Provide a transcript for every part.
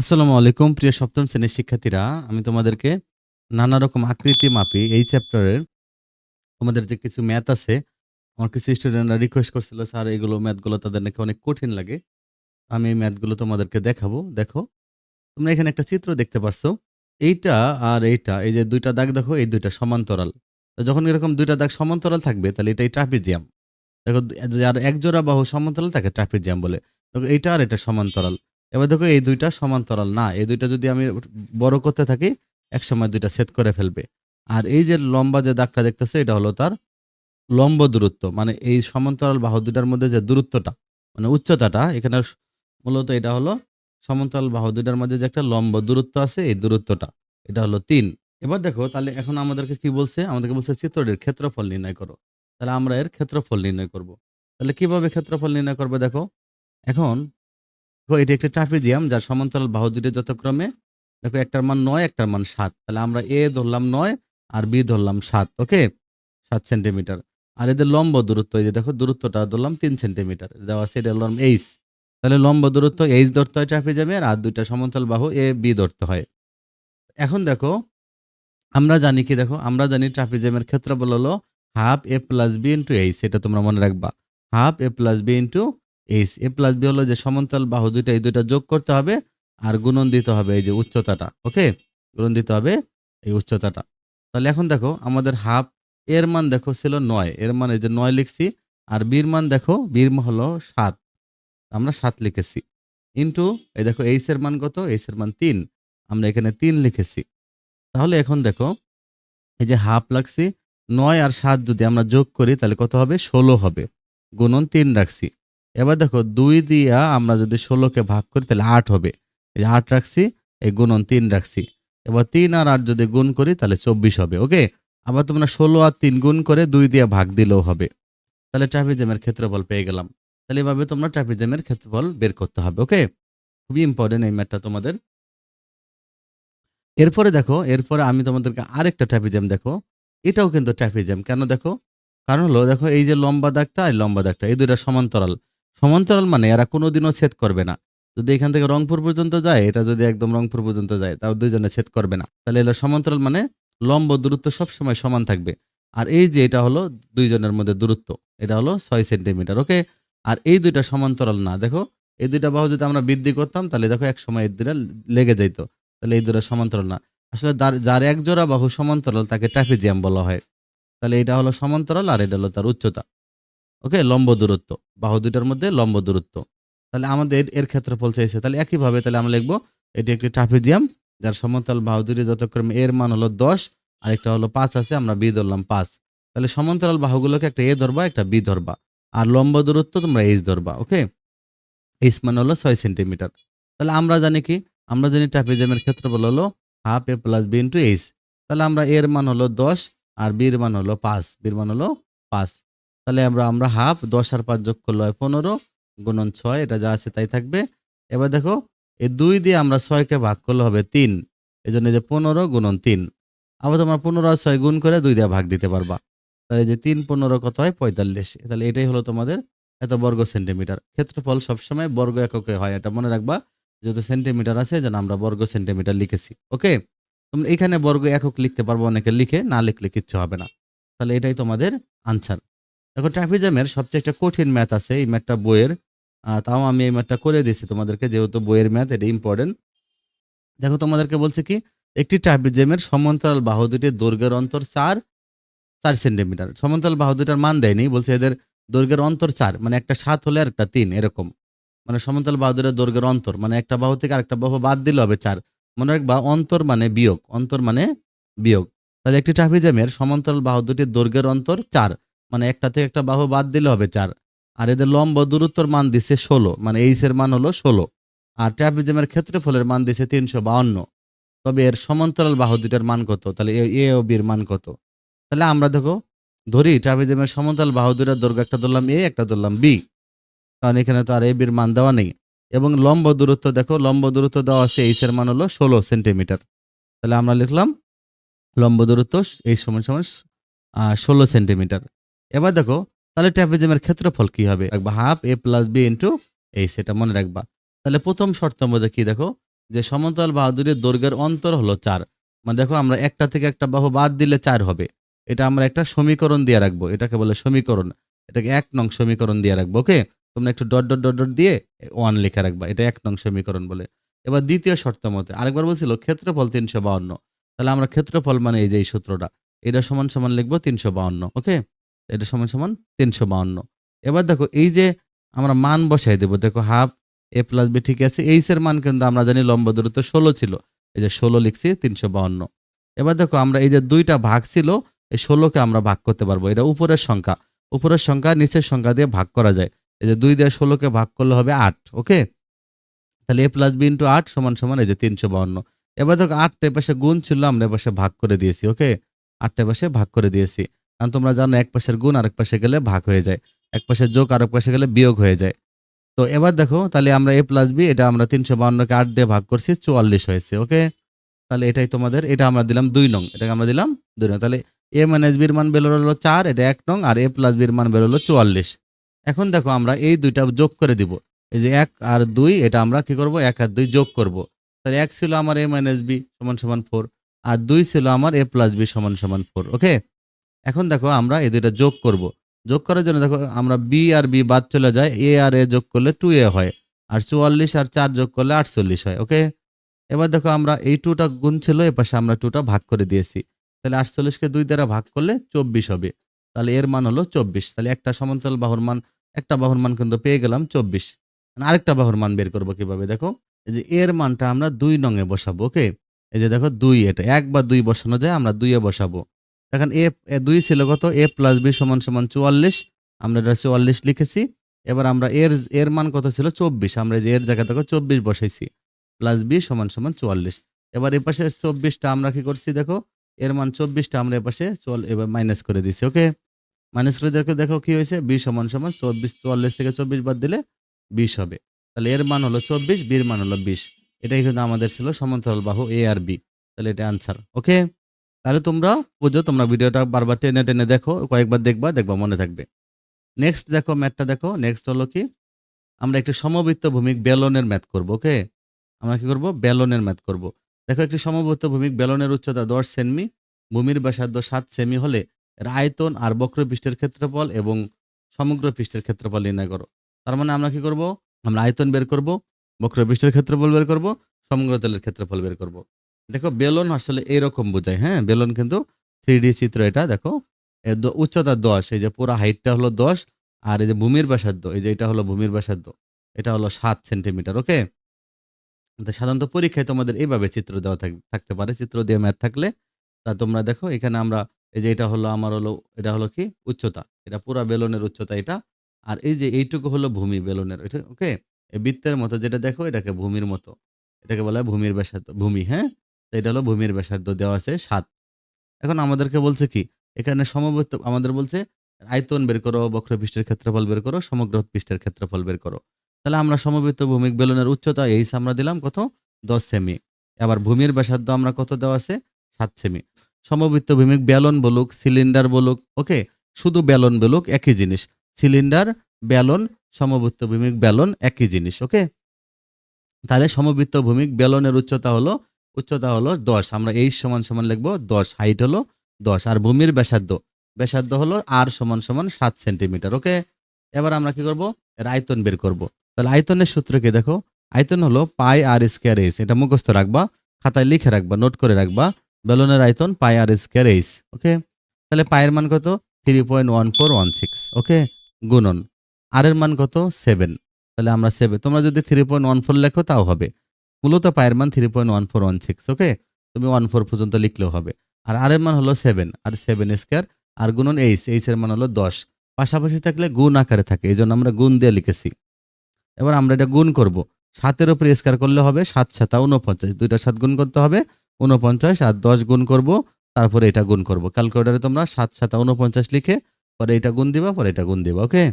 আসসালামু আলাইকুম, প্রিয় সপ্তম শ্রেণির শিক্ষার্থীরা। আমি তোমাদেরকে নানা রকম আকৃতি মাপি এই চ্যাপ্টারের। তোমাদের যে কিছু ম্যাথ আছে, আমার কিছু স্টুডেন্টরা রিকোয়েস্ট করছিল, স্যার, এগুলো ম্যাথগুলো তাদের নাকি অনেক কঠিন লাগে। আমি এই ম্যাথগুলো তোমাদেরকে দেখাবো। দেখো, তোমরা এখানে একটা চিত্র দেখতে পারছ। এইটা আর এইটা, এই যে দুইটা দাগ দেখো, এই দুইটা সমান্তরাল। তো যখন এরকম দুইটা দাগ সমান্তরাল থাকবে, তাহলে এটাই ট্রাপিজিয়াম। দেখো, আর একজোড়া বাহু সমান্তরাল থাকে ট্রাপিজিয়াম বলে। দেখো, এইটা আর এটা সমান্তরাল। এবার দেখো এই দুইটা সমান্তরাল। না, এই দুইটা যদি আমি বড় করতে থাকি এক সময় দুইটা সেট করে ফেলবে। আর এই যে লম্বা যে দাগটা দেখতেছে, এটা হলো তার লম্ব দূরত্ব। মানে এই সমান্তরাল বাহু দুটার মধ্যে যে দূরত্বটা মানে উচ্চতাটা, এখানে মূলত এটা হলো সমান্তরাল বাহু দুটার মধ্যে যে একটা লম্ব দূরত্ব আছে, এই দূরত্বটা, এটা হলো তিন। এবার দেখো, তাহলে এখন আমাদেরকে কি বলছে? আমাদেরকে বলছে চিত্রটির ক্ষেত্রফল নির্ণয় করো। তাহলে আমরা এর ক্ষেত্রফল নির্ণয় করব। তাহলে কীভাবে ক্ষেত্রফল নির্ণয় করবে দেখো? এখন এটি একটি ট্রাপিজিয়াম যার সমান্তরাল বাহু দুটি যথাক্রমে। দেখো, একটার মান নয়, একটার মান সাত। তাহলে আমরা এ ধরলাম নয় আর বি ধরলাম সাত, ওকে? সাত সেন্টিমিটার। আর এদের লম্ব দূরত্ব, এই যে দেখো, দূরত্বটা ধরলাম তিন সেন্টিমিটার। দেওয়া এটা ধরলাম এইচ। তাহলে লম্ব দূরত্ব এইচ ধরতে হয় ট্রাপিজিয়ামের আর দুইটা সমান্তরাল বাহু এ, বি ধরতে হয়। এখন দেখো, আমরা জানি কি, দেখো, আমরা জানি ট্রাপিজিয়ামের ক্ষেত্রফল হলো half A plus B into H, এটা তোমরা মনে রাখবা। Half A plus B into H A plus B হলো যে সমান্তরাল বাহু দুইটা, এই দুইটা যোগ করতে হবে আর গুণন দিতে হবে এই যে উচ্চতাটা, ওকে? গুণন দিতে হবে এই উচ্চতাটা। তাহলে এখন দেখো আমাদের হাফ এর মান দেখো ছিল নয়, এর মান এই যে নয় লিখছি আর বীর মান দেখো বীর হলো সাত, আমরা সাত লিখেছি। ইন্টু এই দেখো এইচ এর মান কত? এইচ এর মান তিন, আমরা এখানে তিন লিখেছি। তাহলে এখন দেখো এই যে হাফ লাগছি, নয় আর সাত যদি আমরা যোগ করি তাহলে কত হবে? ষোলো হবে। গুণন তিন রাখছি। এবার দেখো দুই দিয়া আমরা যদি ষোলোকে ভাগ করি, তাহলে আট হবে। এই আট রাখছি, এই গুণন তিন রাখছি। এবার তিন আর আট যদি গুণ করি, তাহলে চব্বিশ হবে, ওকে? আবার তোমরা ষোলো আর তিন গুণ করে দুই দিয়ে ভাগ দিলেও হবে। তাহলে ট্রাফিজেমের ক্ষেত্রফল পেয়ে গেলাম। তাহলে এভাবে তোমরা ট্রাফিজেমের ক্ষেত্রফল বের করতে হবে, ওকে? খুবই ইম্পর্টেন্ট এই ম্যাথটা তোমাদের। এরপরে দেখো, এরপরে আমি তোমাদেরকে আরেকটা ট্রাফিজাম দেখো। এটাও কিন্তু ট্রাফিজাম। কেন দেখো? কারণ হলো, দেখো এই যে লম্বা দাগটা আর লম্বা দাগটা, এই দুইটা সমান্তরাল। সমান্তরাল মানে এরা কোনোদিনও ছেদ করবে না। যদি এখান থেকে রংপুর পর্যন্ত যায়, এটা যদি একদম রংপুর পর্যন্ত যায়, তাও দুইজনে ছেদ করবে না। তাহলে এলো সমান্তরাল মানে লম্ব দূরত্ব সবসময় সমান থাকবে। আর এই যে এটা হলো দুইজনের মধ্যে দূরত্ব, এটা হলো ছয় সেন্টিমিটার, ওকে? আর এই দুইটা সমান্তরাল না, দেখো? এই দুইটা বাহু যদি আমরা বৃদ্ধি করতাম, তাহলে দেখো এক সময় এই দুইটা লেগে যাইতো। তাহলে এই দুটো সমান্তরাল না। আসলে যার- যার এক জোড়া বাহু সমান্তরাল, তাকে ট্রাফিজিয়াম বলা হয়। তাহলে এটা হলো সমান্তরাল আর এটা হলো তার উচ্চতা। ওকে? লম্ব দূরত্ব। বাহু দুটার মধ্যে লম্ব দূরত্ব। তাহলে আমাদের এর ক্ষেত্রফল চাইছে। তাহলে একইভাবে তাহলে আমরা লিখব, এটি একটি ট্রাফিজিয়াম যার সমান্তরাল বাহু দুটি যথাক্রমে এর মান হলো দশ আর একটা হলো পাঁচ আছে, আমরা বি ধরলাম পাঁচ। তাহলে সমান্তরাল বাহুগুলোকে একটা এ ধরবা, একটা বি ধরবা। আর লম্ব দূরত্ব তোমরা এইচ ধরবা, ওকে? এইচ মান হলো ছয় সেন্টিমিটার। তাহলে আমরা জানি কি? আমরা জানি ট্রাপিজিয়ামের ক্ষেত্রফল হলো half A plus B into H. তাহলে আমরা এর মান হলো দশ আর বির মান হলো পাঁচ। বির মান হলো পাঁচ। তাহলে আমরা আমরা হাফ, দশ আর পাঁচ যোগ করলে হয় পনেরো, গুণন ছয়, এটা যা আছে তাই থাকবে। এবার দেখো, এই দুই দিয়ে আমরা ছয়কে ভাগ করলে হবে তিন এই জন্য যে পনেরো, গুণন তিন। আবার তোমরা পনেরো আর ছয় গুণ করে দুই দিয়ে ভাগ দিতে পারবা। তাহলে যে তিন পনেরো কত হয়? পঁয়তাল্লিশ। তাহলে এটাই হলো তোমাদের এত বর্গ সেন্টিমিটার। ক্ষেত্রফল সবসময় বর্গ এককে হয়, এটা মনে রাখবা। যত সেন্টিমিটার আছে যেন আমরা বর্গ সেন্টিমিটার লিখেছি, ওকে? তোমরা এখানে বর্গ একক লিখতে পারব, অনেকে লিখে না লিখলে কিচ্ছু হবে না। তাহলে এটাই তোমাদের আনসার। দেখো ট্রাফিজামের সবচেয়ে একটা কঠিন ম্যাথ আছে, এই ম্যাথটা বইয়ের। তাও আমি এই ম্যাথটা করে দিয়েছি তোমাদেরকে, যেহেতু বইয়ের ম্যাথ এটা ইম্পর্টেন্ট দেখো, তোমাদেরকে বলছে কি, একটি ট্রাফিজামের সমান্তরাল বাহু দুটির দৈর্ঘ্যের অন্তর চার চার সেন্টিমিটার সমান্তরাল বাহু দুটার মান দেয়নি, বলছে এদের দৈর্ঘ্যের অন্তর চার মানে একটা সাত হলে আর একটা তিন, এরকম। মানে সমান্তরাল বাহু দুটার দৈর্ঘ্যের অন্তর মানে একটা বাহু থেকে আরেকটা বাহু বাদ দিলে হবে চার। মনে রাখবা, অন্তর মানে বিয়োগ, অন্তর মানে বিয়োগ। তাহলে একটি ট্রাফিজামের সমান্তরাল বাহু দুটির দৈর্ঘ্যের অন্তর চার। মানে একটা থেকে একটা বাহু বাদ দিলে হবে চার। আর এদের লম্ব দূরত্বর মান দিছে ষোলো। মানে এইচ এর মান হলো ষোলো। আর ট্রাফিজামের ক্ষেত্রফলের মান দিছে তিনশো বাউন্ন। তবে এর সমান্তরাল বাহু দুটার মান কত? তাহলে এ- ও বির মান কত? তাহলে আমরা দেখো, ধরি ট্রাফিজামের সমান্তরাল বাহু দুটার দৈর্ঘ্য একটা ধরলাম এ, একটা ধরলাম বি। কারণ এখানে তো আর এ বির মান দেওয়া নেই। এবং লম্ব দূরত্ব দেখো, লম্ব দূরত্ব দেওয়া আছে এইচ এর মান হলো ষোলো সেন্টিমিটার। তাহলে আমরা লিখলাম, লম্ব দূরত্ব এই সমান সমান ষোলো সেন্টিমিটার। এবার দেখো, তাহলে ট্রাপিজমের ক্ষেত্রফল কি হবে? রাখবা half A plus B into এই সেটা মনে রাখবা। তাহলে প্রথম শর্ত মধ্যে কি দেখো, যে সমতল বাহাদুরের দৈর্ঘ্যের অন্তর হলো চার। মানে দেখো, আমরা একটা থেকে একটা বাহু বাদ দিলে চার হবে। এটা আমরা একটা সমীকরণ দিয়ে রাখব। এটাকে বলে সমীকরণ। এটাকে এক নং সমীকরণ দিয়ে রাখব, ওকে? তোমরা একটু ডট ডট ডট ডট দিয়ে ওয়ান লিখে রাখবা। এটা এক নং সমীকরণ বলে। এবার দ্বিতীয় শর্ত মতে, আরেকবার বলছিল ক্ষেত্রফল তিনশো বাউন্ন। তাহলে আমরা ক্ষেত্রফল মানে এই যে এই সূত্রটা, এটা সমান সমান লিখব তিনশো বাউন্ন, ওকে? এটা সমান সমান তিনশো বাউন্ন। এবার দেখো, এই যে আমরা মান বসাই দেবো, দেখো হাফ, এ প্লাস বি ঠিক আছে, এইচ এর মান কিন্তু আমরা জানি লম্বা দূরত্ব ষোলো ছিল, এই যে ষোলো লিখছি তিনশো বাউন্ন। এবার দেখো, আমরা এই যে দুইটা ভাগ ছিল, এই ষোলোকে আমরা ভাগ করতে পারব, এটা উপরের সংখ্যা উপরের সংখ্যা নিচের সংখ্যা দিয়ে ভাগ করা যায়, এই যে দুই দিয়ে ষোলোকে ভাগ করলে হবে আট, ওকে? তাহলে এ প্লাস বি ইন্টু আট সমান সমান এই যে তিনশো বাউন্ন। এবার দেখো, আটটা পাশে গুণ ছিল, আমরা এ পাশে ভাগ করে দিয়েছি, ওকে? আটটা পাশে ভাগ করে দিয়েছি। কারণ তোমরা জানো এক পাশের গুণ আরেক পাশে গেলে ভাগ হয়ে যায়। এক পাশে যোগ আরেক পাশে গেলে বিয়োগ হয়ে যায়। তো এবার দেখো, তাহলে আমরা এ প্লাস বি এটা আমরা তিনশো বাউন্নকে আট দিয়ে ভাগ করছি, চুয়াল্লিশ হয়েছে ওকে তাহলে এটাই তোমাদের, এটা আমরা দিলাম দুই নং, এটাকে আমরা দিলাম দুই নং। তাহলে এ মাইনাস বির মান বেরোলো চার, এটা এক নং, আর এ প্লাস বির মান বেরোলো চুয়াল্লিশ। এখন দেখো আমরা এই দুইটা যোগ করে দিব। এই যে এক আর দুই, এটা আমরা কি করব? এক আর দুই যোগ করব। তাহলে এক ছিল আমার এ মাইনাস বি সমান সমান ফোর আর দুই ছিল আমার এ প্লাস বি সমান সমান ফোর ওকে এখন দেখো আমরা এই দুইটা যোগ করব। যোগ করার জন্য দেখো আমরা বি আর বি বাদ চলে যায় এ আর এ যোগ করলে টু এ হয়। আর চুয়াল্লিশ আর চার যোগ করলে আটচল্লিশ হয় ওকে এবার দেখো আমরা এই টুটা গুণ ছিল, এ পাশে আমরা টুটা ভাগ করে দিয়েছি। তাহলে আটচল্লিশকে দুই দ্বারা ভাগ করলে চব্বিশ হবে। তাহলে এর মান হলো চব্বিশ। তাহলে একটা সমান্তরাল বাহুর মান, একটা বাহুর মান কিন্তু পেয়ে গেলাম চব্বিশ। আরেকটা বাহুর মান বের করব কীভাবে? দেখো, এই যে এর মানটা আমরা দুই নঙে বসাবো ওকে এই যে দেখো দুই এটা, এক বা দুই বসানো যায়, আমরা দুইয়ে বসাবো। এখন এ দুই ছিল কত? এ প্লাস বি সমান সমান চুয়াল্লিশ। আমরা এটা চুয়াল্লিশ লিখেছি। এবার আমরা এর এর মান কত ছিল? চব্বিশ। আমরা যে এর জায়গা থেকে চব্বিশ বসাইছি। প্লাস বি সমান সমান চুয়াল্লিশ। এবার এ পাশে চব্বিশটা আমরা কি করছি দেখো? এর মান চব্বিশটা আমরা এ পাশে চল এবার মাইনাস করে দিছি ওকে মাইনাস করে দেখো দেখো কি হয়েছে? বি সমান সমান চব্বিশ, চুয়াল্লিশ থেকে চব্বিশ বাদ দিলে বিশ হবে। তাহলে এর মান হলো চব্বিশ বির মান হলো বিশ। এটাই কিন্তু আমাদের ছিল সমান্তরাল বাহু এ আর বি তাহলে এটা আনসার ওকে তাহলে তোমরা বুঝো, তোমরা ভিডিওটা বারবার টেনে টেনে দেখো, কয়েকবার দেখবা দেখবা মনে থাকবে। নেক্সট দেখো ম্যাথটা দেখো নেক্সট হলো কি? আমরা একটি সমবৃত্ত ভূমিক বেলনের ম্যাথ করব, ওকে? আমরা কি করব? বেলনের ম্যাথ করব। দেখো একটি সমবৃত্ত ভূমিক বেলনের উচ্চতা দশ সেমি, ভূমির ব্যাসার্ধ সাত সেমি হলে এর আয়তন আর বক্র পৃষ্ঠের ক্ষেত্রফল এবং সমগ্র পৃষ্ঠের ক্ষেত্রফল নির্ণয় করো। তার মানে আমরা কি করব? আমরা আয়তন বের করব বক্র পৃষ্ঠের ক্ষেত্রফল বের করব, সমগ্র তলের ক্ষেত্রফল বের করব। দেখো বেলন আসলে এরকম বোঝায় হ্যাঁ? বেলন কিন্তু থ্রি চিত্র এটা, দেখো। উচ্চতা দশ, এই যে পুরো হাইটটা হলো দশ, আর এই যে ভূমির ব্যাসার্ধ, এই যে এটা হলো ভূমির ব্যাসার্ধ, এটা হলো সাত সেন্টিমিটার, ওকে? সাধারণত পরীক্ষায় তোমাদের এইভাবে চিত্র দেওয়া থাক- থাকতে পারে, চিত্র দিয়ে ম্যাথ থাকলে। তা তোমরা দেখো, এখানে আমরা, এই যে এটা হলো আমার হলো, এটা হলো কি? উচ্চতা, এটা পুরা বেলনের উচ্চতা এটা, আর এই যে এইটুকু হলো ভূমি বেলনের ওকে? বৃত্তের মতো, যেটা দেখো, এটাকে ভূমির মতো, এটাকে বলা হয় ভূমির ব্যাসার্ধ, ভূমি হ্যাঁ? এটা হলো ভূমির ব্যাসার্ধ দেওয়া আছে সাত। এখন আমাদেরকে বলছে কি, এখানে সমবৃত্ত আমাদের বলছে আয়তন বের করো, বক্রপৃষ্ঠের ক্ষেত্রফল বের করো, সমগ্র পৃষ্ঠের ক্ষেত্রফল বের করো। তাহলে আমরা সমবৃত্ত ভূমিক বেলনের উচ্চতা এই আমরা দিলাম কত? দশ সেমি। আবার ভূমির ব্যাসার্ধ আমরা কত দেওয়া আছে? সাত সেমি। সমবৃত্ত ভূমিক বেলন বলুক, সিলিন্ডার বলুক, ওকে? শুধু বেলন বলুক, একই জিনিস। সিলিন্ডার বেলন সমবৃত্ত ভূমিক বেলন একই জিনিস, ওকে? তাহলে সমবৃত্ত ভূমিক বেলনের উচ্চতা হলো উচ্চতা হলো দশ। আমরা এই সমান সমান লিখব দশ হাইট হলো দশ। আর ভূমির ব্যাসার্ধ ব্যাসার্ধ হলো আর সমান সমান সাত সেন্টিমিটার ওকে এবার আমরা কি করব? এর আয়তন বের করব। তাহলে আয়তনের সূত্র কি দেখো? আয়তন হলো পাই আর স্কোয়ার এইস এটা মুখস্থ রাখবা, খাতায় লিখে রাখবা নোট করে রাখবা, বেলুনের আয়তন পাই আর স্কোয়ার এইস ওকে তাহলে পায়ের মান কত? Three point one four one six okay গুণন। আর এর মান কত? সেভেন তাহলে আমরা সেভেন তোমরা যদি থ্রি পয়েন্ট ওয়ান ফোর লেখো, তাও হবে। মূলত পায়ের মান three point one four one six okay তুমি ওয়ান ফোর পর্যন্ত লিখলেও হবে। আর আর এর মান হলো সেভেন আর সেভেন স্কোয়ার আর গুণন এইচ এইচ এর মান হলো দশ। পাশাপাশি থাকলে গুণ আকারে থাকে, এই জন্য আমরা গুণ দিয়ে লিখেছি। এবার আমরা এটা গুণ করব। সাতের উপরে স্কোয়ার করলে হবে সাত সাতা উনপঞ্চাশ দুইটা সাত গুণ করতে হবে উনপঞ্চাশ আর দশ গুণ করব, তারপরে এটা গুণ করব। ক্যালকুলেটারে তোমরা সাত সাতা উনপঞ্চাশ লিখে, পরে এটা গুণ দিবা, পরে এটা গুণ দিবা ওকে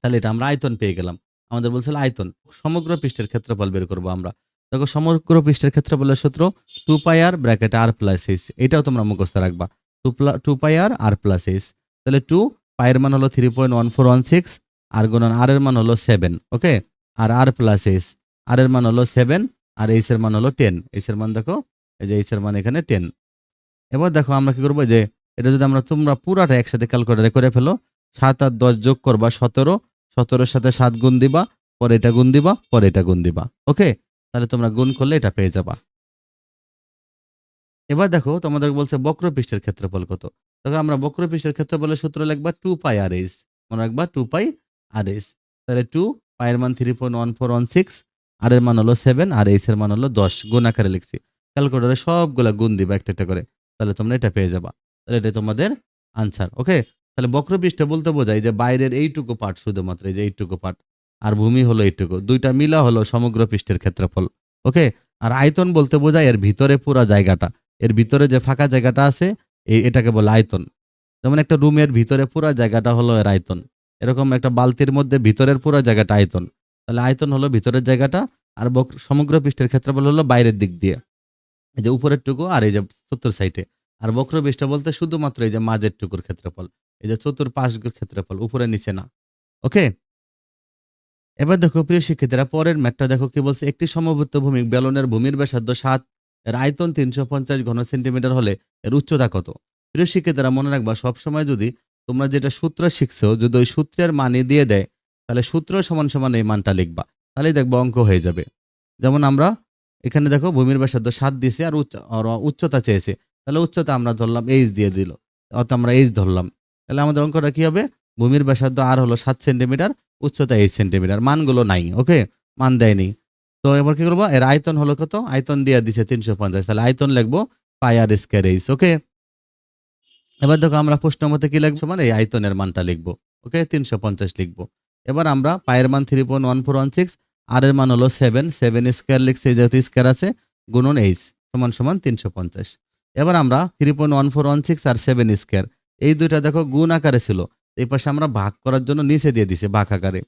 তাহলে এটা আমরা আয়তন পেয়ে গেলাম। আমাদের বলছিল আয়তন। সমগ্র পৃষ্ঠের ক্ষেত্রফল বের করব আমরা। দেখো, সমগ্র পৃষ্ঠের ক্ষেত্রফলের সূত্র two pi R bracket R plus H এটাও তোমরা মুখস্থ রাখবা। Two plus two pi R R plus H তাহলে টু পায়ের মান হলো three point one four one six আর গুণন আর এর মান হলো সেভেন ওকে আর আর প্লাস এইচ আর এর মান হলো সেভেন আর এইচ এর মান হলো টেন এইচ এর মান দেখো, এই যে এইচ এর মান এখানে টেন এবার দেখো, আমরা কি করব যে, এটা যদি আমরা তোমরা পুরাটা একসাথে ক্যালকুলেটারে করে ফেলো, সাত আর দশ যোগ করবা সতেরো সতেরোর সাথে সাত গুণ দিবা পরে এটা গুণ দিবা পরে এটা গুণ দিবা। ওকে? তাহলে তোমরা গুণ করলে এটা পেয়ে যাবা। এবার দেখো, তোমাদের বলছে বক্রপৃষ্ঠের ক্ষেত্রফল কত? দেখো, আমরা বক্রপৃষ্ঠের ক্ষেত্রফলের সূত্র লিখবা টু পাই আর এস মনে রাখবা টু পাই আর এস তাহলে টু পায়ের মান three point one four one six R এর মান হলো সেভেন আর এইচ এর মান হলো দশ। গুণ আকারে লিখছি। ক্যালকুলেটারে সবগুলা গুণ দিবা একটা একটা করে। তাহলে তোমরা এটা পেয়ে যাবা। তাহলে এটা তোমাদের আনসার ওকে তাহলে বক্রপৃষ্ঠ বলতে বোঝায় যে বাইরের এইটুকু পার্ট শুধুমাত্র, এই যে এইটুকু পার্ট আর ভূমি হলো এইটুকু। দুইটা মিলা হলো সমগ্র পৃষ্ঠের ক্ষেত্রফল, ওকে? আর আয়তন বলতে বোঝায় এর ভিতরে পুরা জায়গাটা। এর ভিতরে যে ফাঁকা জায়গাটা আছে এই এটাকে বলে আয়তন। যেমন একটা রুমের ভিতরে পুরা জায়গাটা হলো এর আয়তন। এরকম একটা বালতির মধ্যে ভিতরের পুরো জায়গাটা আয়তন। তাহলে আয়তন হলো ভিতরের জায়গাটা, আর সমগ্র পৃষ্ঠের ক্ষেত্রফল হলো বাইরের দিক দিয়ে। এই যে উপরের টুকু আর এই যে চতুর সাইডে। আর বক্রপৃষ্ঠ বলতে শুধুমাত্র এই যে মাঝের টুকুর ক্ষেত্রফল। এই যে চতুর পাশগুর ক্ষেত্রফল, উপরে, নিচে না। ওকে এবার দেখো, প্রিয় শিক্ষিতারা পরের ম্যাটটা দেখো কি বলছে। একটি সমবৃত্ত ভূমি বেলনের ভূমির ব্যাসার্ধ সাত, এর আয়তন তিনশো পঞ্চাশ ঘন সেন্টিমিটার হলে এর উচ্চতা কত? প্রিয় শিক্ষিতারা মনে রাখবা, সবসময় যদি তোমরা যেটা সূত্র শিখছো, যদি ওই সূত্রের মানে দিয়ে দেয়, তাহলে সূত্র সমান সমান এই মানটা লিখবা। তাহলেই দেখব অঙ্ক হয়ে যাবে। যেমন আমরা এখানে দেখো, ভূমির ব্যাসার্ধ সাত দিয়েছে আর উচ্চ- উচ্চতা চেয়েছে। তাহলে উচ্চতা আমরা ধরলাম এইচ দিয়ে দিল। অর্থাৎ আমরা এইচ ধরলাম। তাহলে আমাদের অঙ্কটা কী হবে? ভূমির ব্যাসার্ধ আর হলো সাত সেন্টিমিটার, উচ্চতা এইট সেন্টিমিটার। মানগুলো নাই ওকে মান দেয়নি। তো এবার কি করব? এর আয়তন হলো কত? আয়তন দিয়ে দিছে তিনশো পঞ্চাশ। তাহলে আয়তন লিখব পাই আর স্কোয়ার এইচ ওকে এবার দেখো আমরা প্রশ্ন মতে কি লিখব? মানে এই আয়তনের মানটা লিখব ওকে তিনশো পঞ্চাশ লিখব। এবার আমরা পায়ের মান three point one four one six R এর মান হলো সেভেন সেভেন স্কোয়ার লিখছি যেহেতু স্কোয়ার আছে, গুণন এইচ সমান সমান তিনশো পঞ্চাশ। এবার আমরা three point one four one six আর সেভেন স্কোয়ার এই দুইটা দেখো গুণ আকারে ছিল। এই পাশে আমরা ভাগ করার জন্য নিচে দিয়ে দিছি ভাগ আকারে।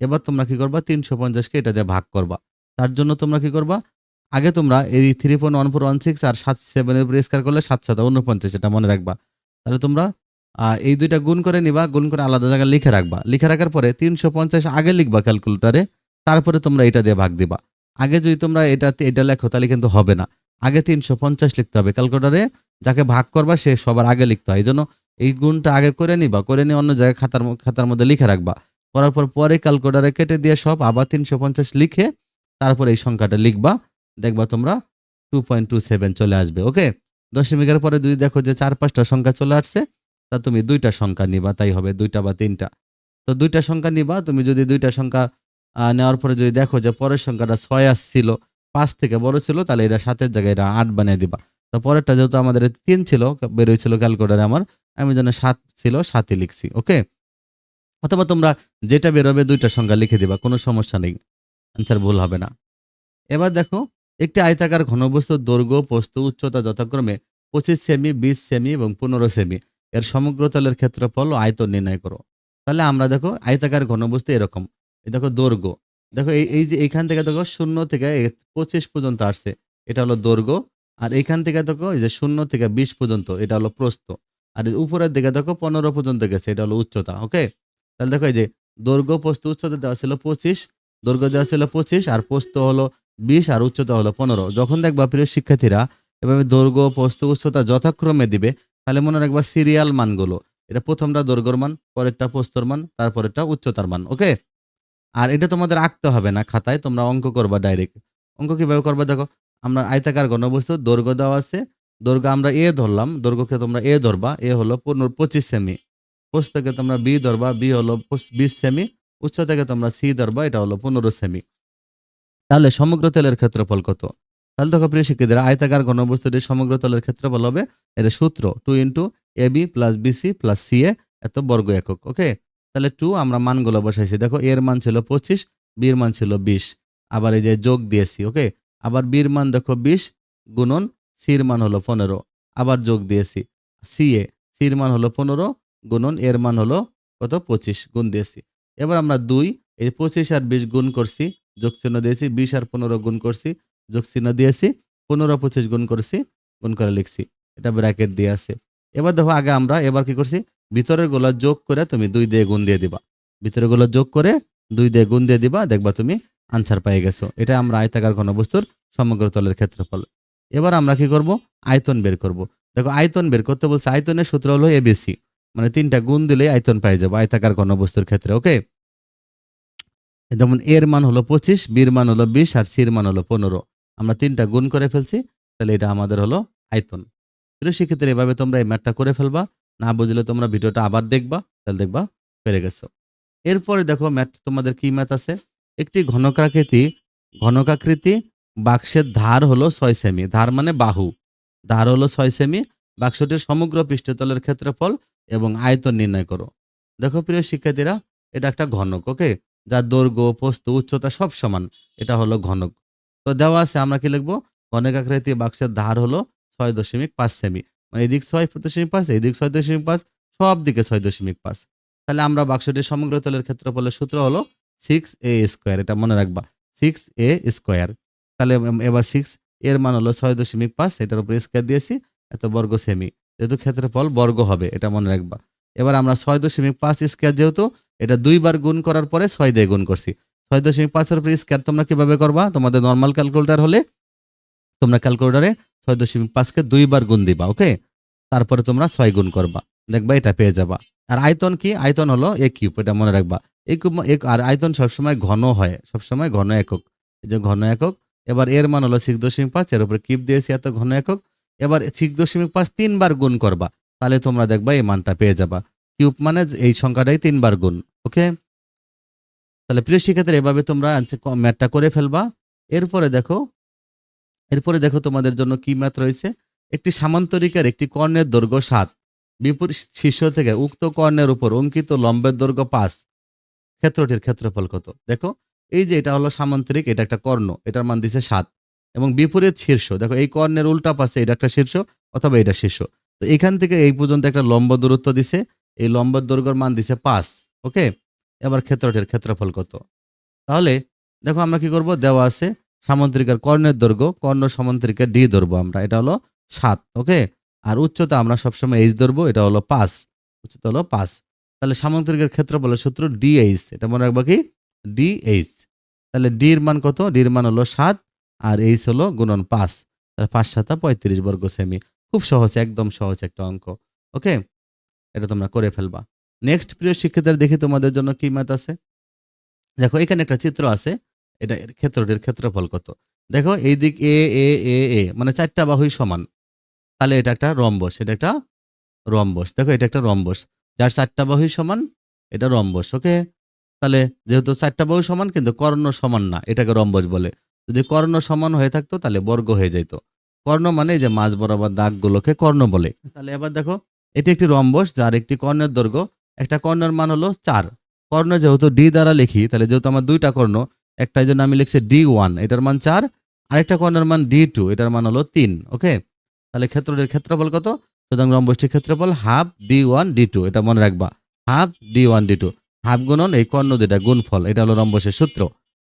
এবার তোমরা কি করবা? তিনশো পঞ্চাশকে এটা দিয়ে ভাগ করবা। তার জন্য তোমরা কি করবা? আগে তোমরা এই three point one four one six আর সাত সেভেনের উপরে স্কোয়ার করলে সাতশত উনপঞ্চাশ এটা মনে রাখবা। তাহলে তোমরা এই দুইটা গুণ করে নিবা, গুণ করে আলাদা জায়গায় লিখে রাখবা। লিখে রাখার পরে তিনশো পঞ্চাশ আগে লিখবা ক্যালকুলেটারে তারপরে তোমরা এটা দিয়ে ভাগ দিবা। আগে যদি তোমরা এটা এটা লেখো, তাহলে কিন্তু হবে না। আগে তিনশো পঞ্চাশ লিখতে হবে ক্যালকুলেটারে যাকে ভাগ করবা সে সবার আগে লিখতে হয়। এই জন্য এই গুণটা আগে করে নিবা, করে নিয়ে অন্য জায়গায় খাতার খাতার মধ্যে লিখে রাখবা। করার পর পরে ক্যালকুলেটারে কেটে দিয়ে সব আবার তিনশো পঞ্চাশ লিখে তারপর এই সংখ্যাটা লিখবা। দেখবা তোমরা টু পয়েন্ট টু সেভেন চলে আসবে ওকে দশমিকের পরে যদি দেখো যে চার পাঁচটা সংখ্যা চলে আসছে, তা তুমি দুইটা সংখ্যা নিবা, তাই হবে দুইটা বা তিনটা। তো দুইটা সংখ্যা নিবা, তুমি যদি দুইটা সংখ্যা নেওয়ার পরে যদি দেখো যে পরের সংখ্যাটা ছয় আসছিল, পাঁচ থেকে বড় ছিল, তাহলে এটা সাতের জায়গায় এটা আট বানিয়ে দিবা। তো পরেরটা যেহেতু আমাদের তিন ছিল বেরোয়ছিল ক্যালকুলেটারে আমার, আমি যেন সাত ছিল, সাতই লিখছি, ওকে? অথবা তোমরা যেটা বেরোবে দুইটা সংখ্যা লিখে দিবা, কোনো সমস্যা নেই আনসার ভুল হবে না। এবার দেখো, একটি আয়তাকার ঘনবস্তুর দৈর্ঘ্য প্রস্থ উচ্চতা যথাক্রমে পঁচিশ সেমি, বিশ সেমি এবং পনেরো সেমি। এর সমগ্র তলের ক্ষেত্রফল ও আয়তন নির্ণয় করো। তাহলে আমরা দেখো, আয়তাকার ঘনবস্তু এরকম। দেখো দৈর্ঘ্য। দেখো এই এই যে এইখান থেকে দেখো শূন্য থেকে পঁচিশ পর্যন্ত আসছে। এটা হলো দৈর্ঘ্য আর এখান থেকে দেখো, এই যে শূন্য থেকে বিশ পর্যন্ত, এটা হলো প্রস্থ। আর উপরের দিকে দেখো, পনেরো পর্যন্ত গেছে, এটা হলো উচ্চতা, ওকে? তাহলে দেখো, এই যে দৈর্ঘ্য, প্রস্থ, উচ্চতা দেওয়া ছিল পঁচিশ, দৈর্ঘ্য দেওয়া ছিল পঁচিশ, আর প্রস্থ হলো বিশ, আর উচ্চতা হলো পনেরো। যখন দেখবা, প্রিয় শিক্ষার্থীরা, এভাবে দৈর্ঘ্য, প্রস্থ, উচ্চতা যথাক্রমে দিবে, তাহলে মনে রাখবা সিরিয়াল মানগুলো। এটা প্রথমটা দৈর্ঘ্যর মান, পরেরটা প্রস্তর মান, তারপরেরটা উচ্চতার মান, ওকে? আর এটা তোমাদের আঁকতে হবে না খাতায়, তোমরা অঙ্ক করবা ডাইরেক্ট। অঙ্ক কীভাবে করবা দেখো আমরা আয়তাকার ঘনবস্তু দৈর্ঘ্য দেওয়া আছে। দৈর্ঘ্য আমরা এ ধরলাম, দৈর্ঘ্যকে তোমরা এ ধরবা, এ হলো পনেরো, পঁচিশ সেমি। প্রস্থকে তোমরা বি ধরবা, বি হলো বিশ সেমি। উচ্চতাকে তোমরা সি ধরবা, এটা হলো পনেরো সেমি। তাহলে সমগ্র তেলের ক্ষেত্রফল কত? তাহলে দেখো প্রিয় শিক্ষিতরা আয়তাকার ঘনবস্তুটির সমগ্র তলের ক্ষেত্রফল হবে, এটা সূত্র, two into A B plus BC plus C A, এত বর্গ একক, ওকে? তাহলে টু আমরা মানগুলো বসাইছি, দেখো এর মান ছিল পঁচিশ, বির মান ছিল বিশ। আবার এই যে যোগ দিয়েছি, ওকে? আবার বির মান দেখো বিশ গুণন সির মান হলো পনেরো। আবার যোগ দিয়েছি সি এ, সির মান হলো পনেরো গুণন এর মান হলো কত? পঁচিশ, গুণ দিয়েছি। এবার আমরা দুই, এই পঁচিশ আর বিশ গুণ করছি, যোগ চিহ্ন দিয়েছি, বিশ আর পনেরো গুণ করছি, যোগ চিহ্ন দিয়েছি, পনেরো, পঁচিশ গুণ করছি, গুণ করে লিখছি। এটা ব্র্যাকেট দিয়ে আছে। এবার দেখো আগে আমরা, এবার কি করছি? ভিতরের গোলা যোগ করে তুমি দুই দিয়ে গুণ দিয়ে দিবা। ভিতরের গোলা যোগ করে দুই দিয়ে গুণ দিয়ে দিবা, দেখবা তুমি আনসার পেয়ে গেছো। এটা আমরা আয়তাকার ঘনবস্তুর সমগ্র তলের ক্ষেত্রফল। এবার আমরা কি করব? আয়তন বের করব। দেখো, আয়তন বের করতে বলছে, আয়তনের সূত্র হলো এবিসি। মানে তিনটা গুণ দিলে আয়তন পেয়ে যাব, আয়তাকার ঘনবস্তুর ক্ষেত্রে, ওকে? যেমন এর মান হলো পঁচিশ, বির মান হলো বিশ, আর সির মান হলো পনেরো। আমরা তিনটা গুণ করে ফেলছি, তাহলে এটা আমাদের হলো আয়তন। প্রিয় শিক্ষিতের এভাবে তোমরা এই ম্যাথটা করে ফেলবা। না বুঝলে তোমরা ভিডিওটা আবার দেখবা, তাহলে দেখবা পেরে গেছো। এরপরে দেখো ম্যাথ, তোমাদের কি ম্যাথ আছে? একটি ঘনকাকৃতি ঘনকাকৃতি বাক্সের ধার হলো ছয় সেমি। ধার মানে বাহু। ধার হলো ছয় সেমি। বাক্সটির সমগ্র পৃষ্ঠতলের ক্ষেত্রফল এবং আয়তন নির্ণয় করো। দেখো প্রিয় শিক্ষার্থীরা, এটা একটা ঘনক, ওকে? যার দৈর্ঘ্য পোস্ত উচ্চতা সব সমান। এটা হলো ঘনক। তো দেওয়া আছে, আমরা কি লিখব? ঘনকাকৃতি বাক্সের ধার হলো ছয় দশমিক পাঁচ সেমি। মানে এদিক ছয় দশমিক পাঁচ, এদিক ছয় দশমিক পাঁচ, সব দিকে ছয় দশমিক পাঁচ। তাহলে আমরা বাক্সটির সমগ্র তলের ক্ষেত্রফলের সূত্র হলো সিক্স এ স্কোয়ার এটা মনে রাখবা। সিক্স এ স্কোয়ার তাহলে এবার সিক্স এর মান হলো ছয় দশমিক পাঁচ, এটার উপরে স্কোয়ার দিয়েছি, এত বর্গ সেমি যেহেতু ক্ষেত্রফল বর্গ হবে, এটা মনে রাখবা। এবার আমরা ছয় দশমিক পাঁচ স্কোয়ার যেহেতু, এটা দুইবার গুণ করার পরে ছয় দিয়ে গুণ করছি। ছয় দশমিক পাঁচের উপরে স্কোয়ার তোমরা কীভাবে করবা? তোমাদের নর্মাল ক্যালকুলেটার হলে তোমরা ক্যালকুলেটারে ছয় দশমিক পাঁচকে দুইবার গুণ দিবা ওকে তারপরে তোমরা ছয় গুণ করবা। দেখবা এটা পেয়ে যাবা। আর আয়তন কি? আয়তন হলো এ কিউব এটা মনে রাখবা। এই কিউব আর আয়তন সবসময় ঘন হয়, সবসময় ঘন একক। এই যে ঘন একক, এবার এর মান হলো সিক্স দশমিক পাঁচ, এর উপরে কিউব দিয়েছি এত ঘন একক, এবার সিক্স দশমিক পাঁচ তিনবার গুণ করবা, তাহলে তোমরা দেখবা এই মানটা পেয়ে যাবা। কিউব মানে এই সংখ্যাটাই তিনবার গুণ ওকে তাহলে প্রিয় শিক্ষার্থীরা, এভাবে তোমরা ম্যাথটা করে ফেলবা। এরপরে দেখো এরপরে দেখো তোমাদের জন্য কি ম্যাথ রয়েছে? একটি সামান্তরিকের একটি কর্ণের দৈর্ঘ্য সাত। বিপরীত শীর্ষ থেকে উক্ত কর্ণের উপর অঙ্কিত লম্বের দৈর্ঘ্য পাঁচ, ক্ষেত্রটির ক্ষেত্রফল কত? দেখো, এই যে এটা হলো সামান্তরিক, এটা একটা কর্ণ, এটার মান দিছে সাত এবং বিপরীত শীর্ষ, দেখো এই কর্ণের উল্টা পাশে এটা একটা শীর্ষ অথবা এটা শীর্ষ। তো এখান থেকে এই পর্যন্ত একটা লম্ব দূরত্ব দিছে, এই লম্বের দৈর্ঘ্যর মান দিছে পাঁচ, ওকে? এবার ক্ষেত্রটির ক্ষেত্রফল কত? তাহলে দেখো আমরা কি করব? দেওয়া আছে সামান্তরিকের কর্ণের দৈর্ঘ্য, কর্ণ সামান্তরিকের ডি ধরবো আমরা, এটা হলো সাত, ওকে? আর উচ্চতা আমরা সবসময় এইচ ধরবো, এটা হলো পাঁচ। উচ্চতা হলো পাঁচ। তাহলে সামান্তরিকের ক্ষেত্রফলের সূত্র ডিএইচ এটা মনে রাখব কি? ডিএইচ তাহলে ডির মান কত? ডির মান হলো সাত, আর এইচ হলো গুণন পাঁচ। তাহলে পাঁচ সাতা পঁয়ত্রিশ বর্গ সেমি। খুব সহজ, একদম সহজ একটা অঙ্ক। ওকে? এটা তোমরা করে ফেলবা। নেক্সট প্রিয় শিক্ষিতদের দেখি তোমাদের জন্য কি ম্যাথ আছে। দেখো, এখানে একটা চিত্র আছে। এটা ক্ষেত্রটির ক্ষেত্রফল কত? দেখো, এই দিক এ এ এ এ মানে চারটা বাহুই সমান। তাহলে এটা একটা রম্বস, এটা একটা রম্বস। দেখো এটা একটা রম্বস। যার চারটা বাহুই সমান, এটা রম্বস, ওকে? তাহলে যেহেতু চারটা বাহু সমান, কিন্তু কর্ণ সমান না, এটাকে রম্বস বলে। যদি কর্ণ সমান হয়ে থাকতো, তাহলে বর্গ হয়ে যেত কর্ণ মানে যে মাঝ বরাবর দাগগুলোকে কর্ণ বলে। তাহলে এবার দেখো, এটি একটি রম্বস, যার একটি কর্ণের দৈর্ঘ্য, একটা কর্ণের মান হলো চার। কর্ণ যেহেতু ডি দ্বারা লিখি, তাহলে যেহেতু আমার দুইটা কর্ণ, একটার জন্য আমি লিখছি ডি ওয়ান, এটার মান চার, আরেকটা কর্ণের মান ডি টু, এটার মান হলো তিন, ওকে? তাহলে ক্ষেত্রটির ক্ষেত্রফল কত? সুতরাং রম্বসটির ক্ষেত্রফল half D one D two এটা মনে রাখবা। Half D one D two half গুণন এই কর্ণ দুটা গুণফল, এটা হলো রম্বসের সূত্র।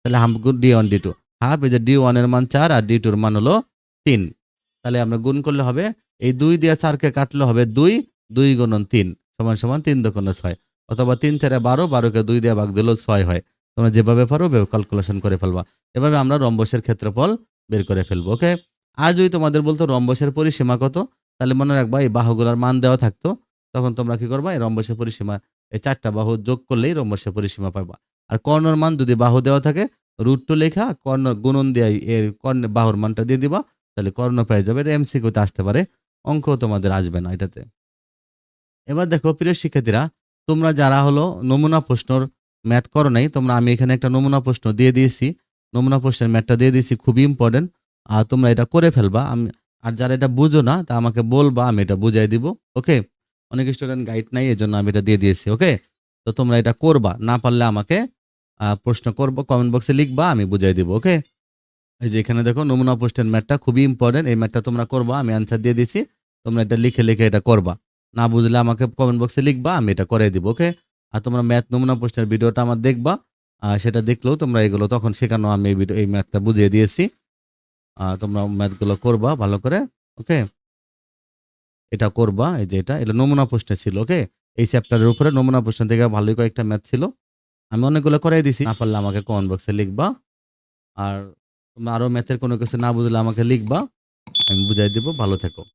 তাহলে হাফ গুণ D one D two half এই যে ডি ওয়ানের মান চার আর ডি টুর মান হলো তিন। তাহলে আমরা গুণ করলে হবে, এই দুই দিয়ে চারকে কাটলে হবে দুই দুই গুণন তিন, সমান সমান তিন দোকানে ছয়। অথবা তিন চারে বারো, বারোকে দুই দিয়ে ভাগ দিলেও ছয় হয়। তোমরা যেভাবে পারো ক্যালকুলেশন করে ফেলবা। এভাবে আমরা রম্বসের ক্ষেত্রফল বের করে ফেলব ওকে আর যদি তোমাদের বলতো রম্বসের পরিসীমা কত, তাহলে মনে রাখবা এই বাহুগুলার মান দেওয়া থাকতো। তখন তোমরা কি করবা? এই রম্বসের পরিসীমা, এই চারটা বাহু যোগ করলেই রম্বসের পরিসীমা পাবা। আর কর্ণর মান যদি বাহু দেওয়া থাকে রুট টু লেখা, কর্ণ গুণন দিয়ে এর কর্ণ বাহুর মানটা দিয়ে দিবা, তাহলে কর্ণ পেয়ে যাবে, এটা এমসিকিউতে আসতে পারে অঙ্ক তোমাদের আসবে না এটাতে। এবার দেখো, প্রিয় শিক্ষার্থীরা, তোমরা যারা হলো নমুনা প্রশ্নর ম্যাথ করো নাই, তোমরা আমি এখানে একটা নমুনা প্রশ্ন দিয়ে দিয়েছি। নমুনা প্রশ্নের ম্যাথটা দিয়ে দিয়েছি, খুবই ইম্পর্টেন্ট তোমরা এটা করে ফেলবা। আমি আর যারা এটা বুঝো না, তা আমাকে বলবা, আমি এটা বুঝাই দিব, ওকে? অনেক স্টুডেন্ট গাইড নাই এই জন্য আমি এটা দিয়ে দিয়েছি, ওকে? তো তোমরা এটা করবা, না পারলে আমাকে প্রশ্ন করব কমেন্ট বক্সে লিখবা, আমি বুঝাই দিব, ওকে? এই যে এখানে দেখো, নমুনা প্রশ্নের ম্যাথটা খুবই ইম্পর্টেন্ট এই ম্যাথটা তোমরা করবা, আমি অ্যান্সার দিয়ে দিছি, তোমরা এটা লিখে লিখে এটা করবা। না বুঝলে আমাকে কমেন্ট বক্সে লিখবা, আমি এটা করে দিব, ওকে? আর তোমরা ম্যাথ নমুনা প্রশ্নের ভিডিওটা আমার দেখবা সেটা দেখলেও তোমরা এগুলো তখন শেখানো, আমি এই ভিডিও এই ম্যাথটা বুঝিয়ে দিয়েছি। তোমরা ম্যাথগুলো করবা ভালো করে ওকে এটা করবা, এই যে এটা এটা নমুনা প্রশ্নে ছিল ওকে এই চ্যাপ্টারের উপরে নমুনা প্রশ্ন থেকে ভালোই কয়েকটা ম্যাথ ছিল। আমি অনেকগুলো করাই দিছি, না পারলে আমাকে কমেন্ট বক্সে লিখবা। আর তোমরা আরও ম্যাথের কোনো কিছু না বুঝলে আমাকে লিখবা, আমি বুঝাই দিব, ভালো থেকো।